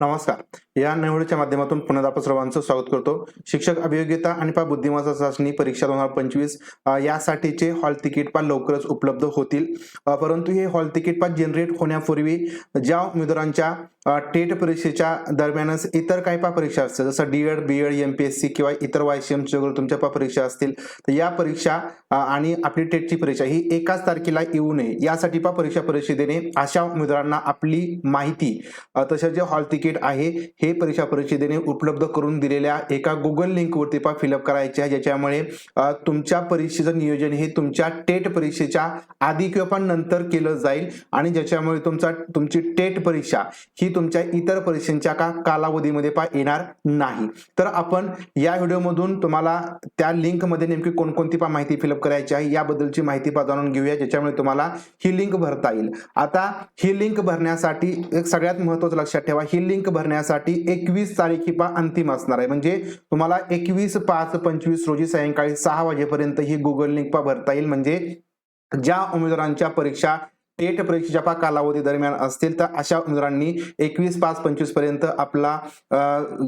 नमस्कार. या निवडीच्या माध्यमातून पुन्हा आपण सर्वांचं स्वागत करतो. शिक्षक अभियोग्यता आणि पा बुद्धिमत्ता चाचणी परीक्षा दोन हजार पंचवीस यासाठीचे हॉल तिकीट पा लवकरच उपलब्ध होतील. परंतु हे हॉल तिकीट पा जनरेट होण्यापूर्वी ज्या उमेदवारांच्या टेट परीक्षेच्या दरम्यानच इतर काही पा परीक्षा असतील जसं D Ed B Ed M P S C किंवा इतर वाय सी एमची वगैरे तुमच्या पा परीक्षा असतील तर या परीक्षा आणि आपली टेटची परीक्षा ही एकाच तारखेला येऊ नये. यासाठी पा परीक्षा परिषदेने अशा उमेदवारांना आपली माहिती तसेच जे हॉल तिकीट आहे. हे परीक्षा परिषदेने उपलब्ध करून दिलेल्या एका गुगल लिंकवरती पा फिलअप करायचे आहे. ज्याच्यामुळे तुमच्या परीक्षेचं नियोजन हे तुमच्या टेट परीक्षेच्या आधी किंवा पण नंतर केलं जाईल. आणि ज्याच्यामुळे तुमचा तुमची टेट परीक्षा ही तुमच्या इतर परीक्षांच्या का कालावधीमध्ये पा येणार नाही. तर आपण या व्हिडिओमधून तुम्हाला त्या लिंकमध्ये नेमकी कोणकोणती पा माहिती फिलअप करायची आहे याबद्दलची माहिती पा जाणून घेऊया. ज्याच्यामुळे तुम्हाला ही लिंक भरता येईल. आता ही लिंक भरण्यासाठी एक सगळ्यात महत्वाचं लक्षात ठेवा. ही लिंक लिंक भरण्यासाठी एकवीस तारीख ही पा अंतिम असणार आहे. म्हणजे तुम्हाला एकवीस पाच पंचवीस रोजी सायंकाळी सहा वाजेपर्यंत ही गुगल लिंक पा भरता येईल. म्हणजे ज्या उमेदवारांच्या परीक्षा टेट परीक्षेच्या पा कालावधी दरम्यान असतील तर अशा उमेदवारांनी एकवीस पाच पंचवीसपर्यंत आपला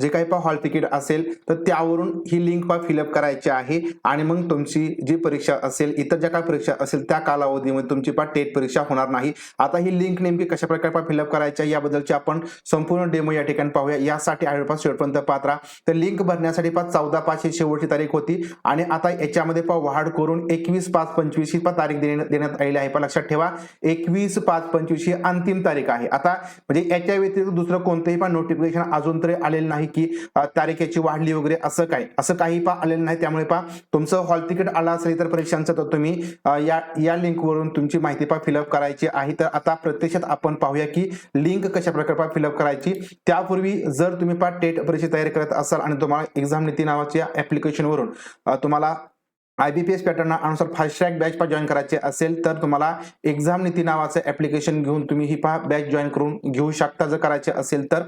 जे काही पा हॉल तिकीट असेल तर त्यावरून ही लिंक पा फिलअप करायची आहे. आणि मग तुमची जी परीक्षा असेल इतर ज्या काही परीक्षा असेल त्या कालावधीमध्ये तुमची पा टेट परीक्षा होणार नाही. आता ही लिंक नेमकी कशा प्रकारे पा फिलअप करायची आहे याबद्दलची आपण संपूर्ण डेमो या ठिकाणी पाहूया. यासाठी आयोपास शेवटपर्यंत पात्रा. तर लिंक भरण्यासाठी पा चौदा पाच ही शेवटची तारीख होती. आणि आता याच्यामध्ये पा वाढ करून एकवीस पाच पंचवीस ही पा तारीख देण्यात देण्यात आलेली आहे. पा लक्षात ठेवा. एक एकवीस पाच पंचवीस ही अंतिम तारीख आहे. आता म्हणजे याच्या व्यतिरिक्त दुसरं कोणतंही पण नोटिफिकेशन अजून तरी आलेलं नाही की तारीख याची वाढली वगैरे असं काय? असं काही पा आलेलं नाही. त्यामुळे पा तुमचं हॉल तिकीट आलं असेल तर परीक्षांचं तर तुम्ही या या लिंकवरून तुमची माहिती पा फिलअप करायची आहे. तर आता प्रत्यक्षात आपण पाहूया की लिंक कशा प्रकारे पा फिलअप करायची. त्यापूर्वी जर तुम्ही पा टेट परीक्षा तयारी करत असाल आणि तुम्हाला एक्झाम नीती नावाच्या ऍप्लिकेशनवरून तुम्हाला आयबीपीएस पॅटर्न अनुसार फास्ट ट्रॅक बॅच पा जॉईन करायचे असेल तर तुम्हाला एक्झाम नीती नावाचं ऍप्लिकेशन घेऊन तुम्ही ही पहा बॅच जॉईन करून घेऊ शकता. जर करायचे असेल तर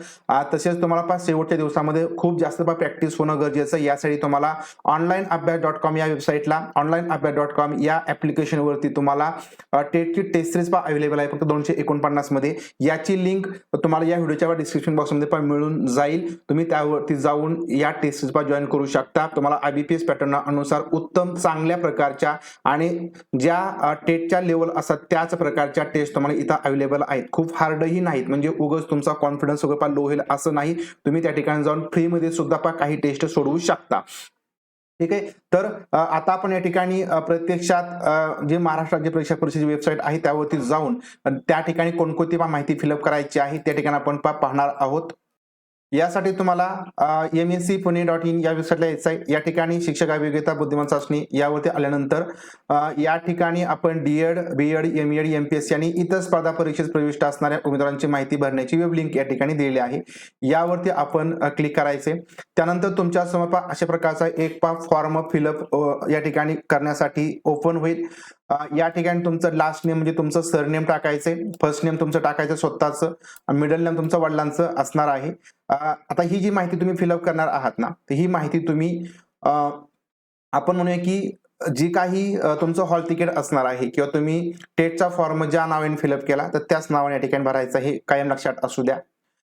तसेच तुम्हाला पहा शेवटच्या दिवसामध्ये खूप जास्त पहा प्रॅक्टिस होणं गरजेचं यासाठी तुम्हाला ऑनलाईन अभ्यास डॉट कॉम या वेबसाईटला ऑनलाईन अभ्यास डॉट कॉम या ऍप्लिकेशनवरती तुम्हाला टेटची टेस्ट सिरीज पहा अवेलेबल आहे. फक्त दोनशे एकोणपन्नासमध्ये. याची लिंक तुम्हाला या व्हिडिओच्या डिस्क्रिप्शन बॉक्समध्ये पण मिळून जाईल. तुम्ही त्यावरती जाऊन या टेस्ट सिरीज पहा जॉईन करू शकता. तुम्हाला आयबीपीएस पॅटर्न अनुसार उत्तम चांगल्या प्रकारच्या आणि ज्या टेटच्या लेवल असतात त्याच प्रकारच्या टेस्ट तुम्हाला इथं अवेलेबल आहेत. खूप हार्डही नाहीत. म्हणजे उगाच तुमचा कॉन्फिडन्स वगैरे लो होईल असं नाही. तुम्ही त्या ठिकाणी जाऊन फ्रीमध्ये सुद्धा पा काही टेस्ट सोडवू शकता. ठीक आहे? तर आता आपण या ठिकाणी प्रत्यक्षात जे महाराष्ट्र राज्य परीक्षा परिषदेची वेबसाईट आहे त्यावरती जाऊन त्या ठिकाणी कोणकोणती माहिती फिलअप करायची आहे त्या ठिकाणी आपण पाहणार आहोत. यासाठी तुम्हाला M S C Pune dot in या वेबसाईटला यायचं आहे या ठिकाणी शिक्षक अभियोग्यता बुद्धिमान चाचणी यावरती आल्यानंतर या ठिकाणी आपण D Ed B Ed M Ed M P S C आणि इतर स्पर्धा परीक्षेत प्रविष्ट असणाऱ्या उमेदवारांची माहिती भरण्याची वेब लिंक या ठिकाणी दिलेली आहे. यावरती आपण क्लिक करायचे त्यानंतर तुमच्यासमोर अशा प्रकारचा एक पा फॉर्म फिलअप या ठिकाणी करण्यासाठी ओपन होईल. या ठिकाणी तुमचं लास्ट नेम म्हणजे तुमचं सरनेम टाकायचे फर्स्ट नेम तुमचं टाकायचं स्वतःचं. मिडल नेम तुमचं वडिलांचं असणार आहे. आता ही जी माहिती तुम्ही फिलअप करणार आहात ना तर ही माहिती तुम्ही आपण म्हणूया की जी काही तुमचं हॉल तिकीट असणार आहे किंवा तुम्ही टेटचा फॉर्म ज्या नावाने फिलअप केला तर त्याच नावाने या ठिकाणी भरायचं हे कायम लक्षात असू द्या.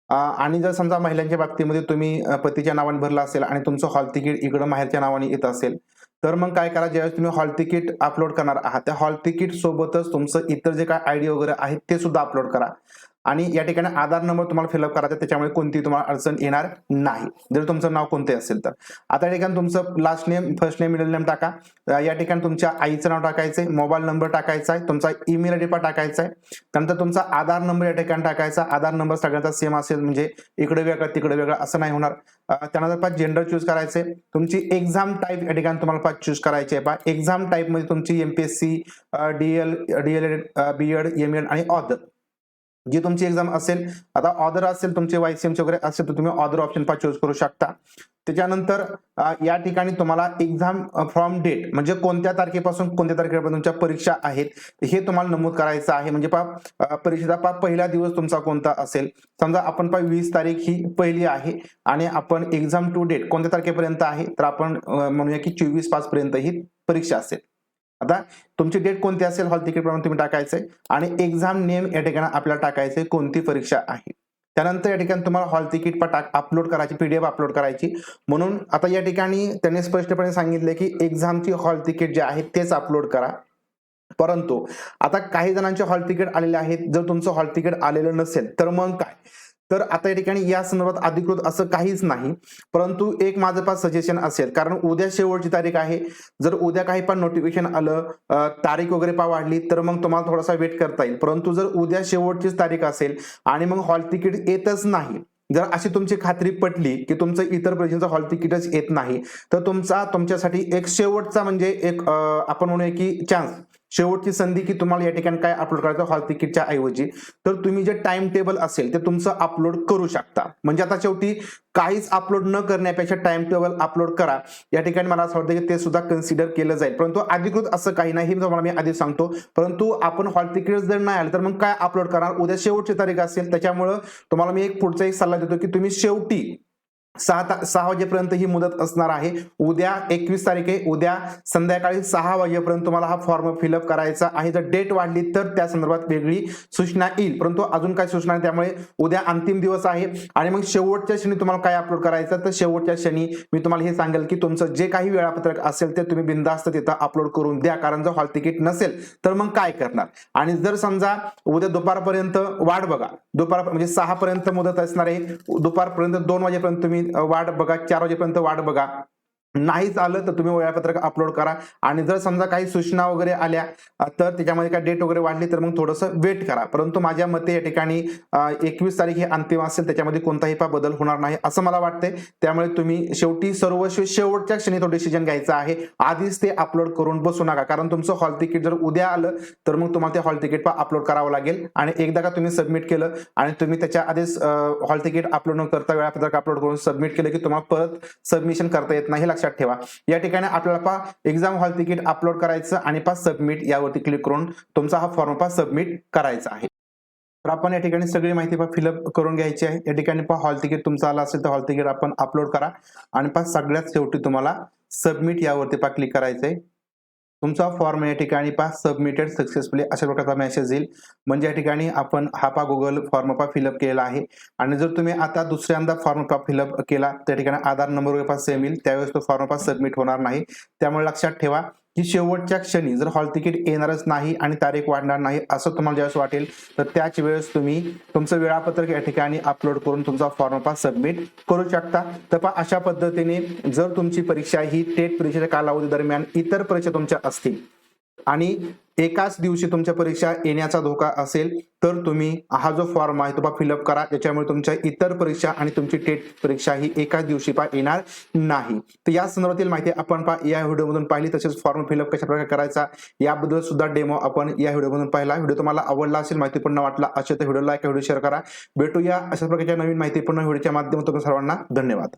आणि जर समजा महिलांच्या बाबतीमध्ये तुम्ही पतीच्या नावाने भरलं असेल आणि तुमचं हॉल तिकीट इकडं माहेरच्या नावाने येत असेल तर मग काय करा ज्यावेळेस तुम्ही हॉल तिकीट अपलोड करणार आहात त्या हॉल तिकीट सोबतच तुमचं इतर जे काय आयडी वगैरे आहेत ते सुद्धा अपलोड करा. आणि या ठिकाणी आधार नंबर तुम्हाला फिलअप करायचा त्याच्यामुळे कोणती तुम्हाला अडचण येणार नाही. जर तुमचं नाव कोणते असेल तर. आता या ठिकाणी तुमचं last name first name middle name टाका. या ठिकाणी तुमच्या आईचं नाव टाकायचंय मोबाईल नंबर टाकायचा आहे तुमचा ईमेल आयडी पण टाकायचा आहे. त्यानंतर तुमचा आधार नंबर या ठिकाणी टाकायचा आधार नंबर सगळ्यांचा सेम असेल म्हणजे इकडे वेगळा तिकडे वेगळा असं नाही होणार. त्यानंतर पाच जेंडर चूज करायचे तुमची एक्झाम टाईप या ठिकाणी तुम्हाला पाच चूज करायची आहे. पहा एक्झाम टाईपमध्ये तुमची MPSC DL DL B Ed M Ed आणि ऑदर जी तुमची एक्झाम असेल आता ऑदर असेल तुमचे वायसीएमचे वगैरे असेल तर तुम्ही ऑदर ऑप्शन पा चूज करू शकता. त्याच्यानंतर या ठिकाणी तुम्हाला एक्झाम फ्रॉम डेट म्हणजे कोणत्या तारखेपासून कोणत्या तारखेपर्यंत तुमच्या परीक्षा आहेत हे तुम्हाला नमूद करायचं आहे. म्हणजे पा परीक्षेचा पा पहिला दिवस तुमचा कोणता असेल. समजा आपण पा वीस तारीख ही पहिली आहे आणि आपण एक्झाम टू डेट कोणत्या तारखेपर्यंत आहे तर आपण म्हणूया की चोवीस पाच पर्यंत ही परीक्षा असेल. आता तुमची डेट कोणती असेल? हॉल तिकीट प्रमाणे तुम्ही टाकायचंय. आणि एक्झाम नेम या ठिकाणी आपल्याला टाकायचंय कोणती परीक्षा आहे. त्यानंतर या ठिकाणी तुम्हाला हॉल तिकीट पण टाक अपलोड करायची पीडीएफ अपलोड करायची. म्हणून आता या ठिकाणी त्यांनी स्पष्टपणे सांगितले की एक्झामची हॉल तिकीट जे आहे तेच अपलोड करा. परंतु आता काही जणांचे हॉल तिकीट आलेले आहेत. जर तुमचं हॉल तिकीट आलेलं नसेल तर मग काय? तर आता या ठिकाणी या संदर्भात अधिकृत असं काहीच नाही. परंतु एक माझं पास सजेशन असेल. कारण उद्या शेवटची तारीख आहे. जर उद्या काही पण नोटिफिकेशन आलं तारीख वगैरे पा वाढली तर मग तुम्हाला थोडासा वेट करता येईल. परंतु जर उद्या शेवटचीच तारीख असेल आणि मग हॉल तिकीट येतच नाही जर अशी तुमची खात्री पटली की तुमचं इतर परीक्षेचं हॉल तिकीटच येत नाही तर तुमचा तुमच्यासाठी एक शेवटचा म्हणजे एक आपण म्हणूया की चान्स शेवटची संधी की तुम्हाला या ठिकाणी काय अपलोड करायचं? हॉल तिकीटच्या ऐवजी. तर तुम्ही जे टाइम टेबल असेल ते तुमचं अपलोड करू शकता. म्हणजे आता शेवटी काहीच अपलोड न करण्यापेक्षा टाइम टेबल अपलोड करा. या ठिकाणी मला असं वाटतं की ते सुद्धा कन्सिडर केलं जाईल. परंतु अधिकृत असं काही नाही हे तुम्हाला मी आधी सांगतो. परंतु आपण हॉल तिकीट जर नाही आलं तर मग काय अपलोड करणार? उद्या शेवटची तारीख असेल त्याच्यामुळं तुम्हाला मी एक पुढचा एक सल्ला देतो की तुम्ही शेवटी सहा ता- सहा वाजेपर्यंत ही मुदत असणार आहे. उद्या एकवीस तारीख आहे. उद्या संध्याकाळी सहा वाजेपर्यंत तुम्हाला हा फॉर्म फिलअप करायचा आहे. जर डेट वाढली तर त्या संदर्भात वेगळी सूचना येईल. परंतु अजून काय सूचना आहे त्यामुळे उद्या अंतिम दिवस आहे. आणि मग शेवटच्या क्षणी तुम्हाला काय अपलोड करायचं तर शेवटच्या क्षणी मी तुम्हाला हे सांगेल की तुमचं जे काही वेळापत्रक असेल ते तुम्ही बिंदास्त तिथं अपलोड करून द्या. कारण जर हॉल तिकीट नसेल तर मग काय करणार? आणि जर समजा उद्या दुपारपर्यंत वाट बघा. दुपार म्हणजे सहा पर्यंत मुदत असणार आहे. दुपारपर्यंत दोन वाजेपर्यंत तुम्ही वाट बघा चार वाजेपर्यंत वाट बघा. नाहीच आलं तर तुम्ही वेळापत्रक अपलोड करा. आणि जर समजा काही सूचना वगैरे आल्या तर त्याच्यामध्ये काय डेट वगैरे वाढली तर मग थोडंसं वेट करा. परंतु माझ्या मते या ठिकाणी एकवीस तारीख ही अंतिम असेल त्याच्यामध्ये कोणताही पा बदल होणार नाही असं मला वाटतंय. त्यामुळे तुम्ही शेवटी सर्व शेवटच्या क्षणी तो डिसिजन घ्यायचा आहे. आधीच ते अपलोड करून बसू नका. कारण तुमचं हॉल तिकीट जर उद्या आलं तर मग तुम्हाला ते हॉल तिकीट पा अपलोड करावं लागेल. आणि एकदा का तुम्ही सबमिट केलं आणि तुम्ही त्याच्या आधीच हॉल तिकीट अपलोड न करता वेळापत्रक अपलोड करून सबमिट केलं की तुम्हाला परत सबमिशन करता येत नाही लक्षात ठेवा. या ठिकाणी आपल्याला पा एक्झाम हॉल तिकीट अपलोड करायचं आणि पा सबमिट यावरती क्लिक करून तुमचा हा फॉर्म पा सबमिट करायचा आहे. तर आपण या ठिकाणी सगळी माहिती पहा फिलअप करून घ्यायची आहे. या ठिकाणी पहा हॉल तिकीट तुमचं आलं असेल तर हॉल तिकीट आपण अपलोड करा. आणि पा सगळ्यात शेवटी तुम्हाला सबमिट यावरती पहा क्लिक करायचं आहे तुमचा फॉर्म या ठिकाणी पा सबमिटेड सक्सेसफुली अशा प्रकारचा मेसेज येईल. म्हणजे या ठिकाणी आपण हा पा गुगल फॉर्म पा फिलअप केलेला आहे. आणि जर तुम्ही आता दुसऱ्यांदा फॉर्म पा फिलअप केला त्या ठिकाणी आधार नंबर वगैरे सेम येईल. त्यावेळेस तो फॉर्म पा सबमिट होणार नाही. त्यामुळे लक्षात ठेवा की शेवटच्या क्षणी जर हॉल तिकीट येणारच नाही आणि तारीख वाढणार नाही असं तुम्हाला ज्यावेळेस वाटेल तर त्याच वेळेस तुम्ही तुमचं वेळापत्रक या ठिकाणी अपलोड करून तुमचा फॉर्म पास सबमिट करू शकता. तर पहा अशा पद्धतीने जर तुमची परीक्षा ही टेट परीक्षेच्या कालावधी दरम्यान इतर परीक्षा तुमच्या असतील आणि एकाच दिवशी तुमच्या परीक्षा येण्याचा धोका असेल तर तुम्ही हा जो फॉर्म आहे तो पा फिलअप करा. त्याच्यामुळे तुमच्या इतर परीक्षा आणि तुमची टेट परीक्षा ही एकाच दिवशी पा येणार नाही. तर या संदर्भातील माहिती आपण पा या व्हिडिओमधून पाहिली तसेच फॉर्म फिलअप कशा प्रकारे करायचा याबद्दल सुद्धा डेमो आपण या व्हिडिओमधून पाहिला. व्हिडिओ तुम्हाला आवडला असेल माहितीपूर्ण वाटला असेल तर व्हिडिओला लाईक व्हिडिओ शेअर करा. भेटूया अशा प्रकारच्या नवीन माहितीपूर्ण व्हिडिओच्या माध्यमातून सर्वांना. धन्यवाद.